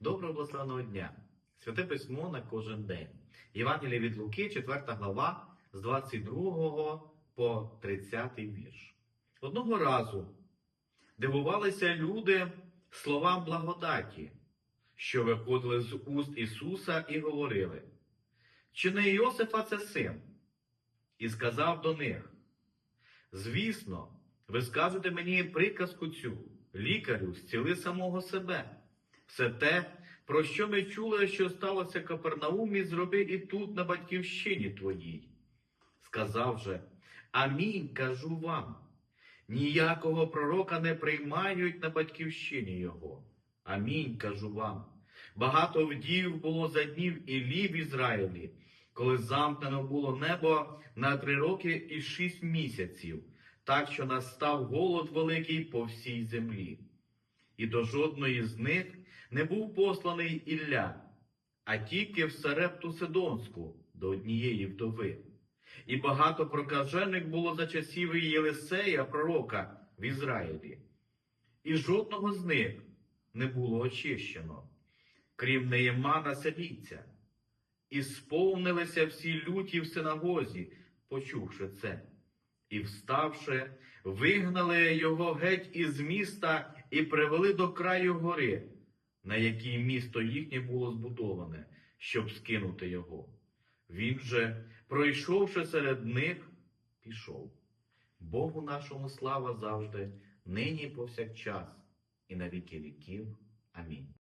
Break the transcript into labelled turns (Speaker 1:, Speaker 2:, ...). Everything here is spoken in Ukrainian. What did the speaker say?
Speaker 1: Доброго благословеного дня! Святе письмо на кожен день. Євангеліє від Луки, 4 глава, з 22 по 30 вірш. Одного разу дивувалися люди словам благодаті, що виходили з уст Ісуса і говорили, чи не Йосифа це син? І сказав до них, звісно, ви скажете мені приказку цю, лікарю, зціли самого себе. Все те, про що ми чули, що сталося Капернаумі, зроби і тут, на батьківщині твоїй. Сказав же, Амінь, кажу вам. Ніякого пророка не приймають на батьківщині його. Амінь, кажу вам. Багато вдів було за днів Іллі в Ізраїлі, коли замкнено було небо на три роки і шість місяців, так що настав голод великий по всій землі. І до жодної з них не був посланий Ілля, а тільки в Сарепту Сидонську до однієї вдови. І багато прокажених було за часів Єлисея, пророка в Ізраїлі. І жодного з них не було очищено, крім Неємана Селійця. І сповнилися всі люті в синагозі, почувши це. І, вставши, вигнали його геть із міста і привели до краю гори, на якій місто їхнє було збудоване, щоб скинути його. Він же, пройшовши серед них, пішов. Богу нашому слава завжди, нині повсякчас, і на віки віків. Амінь.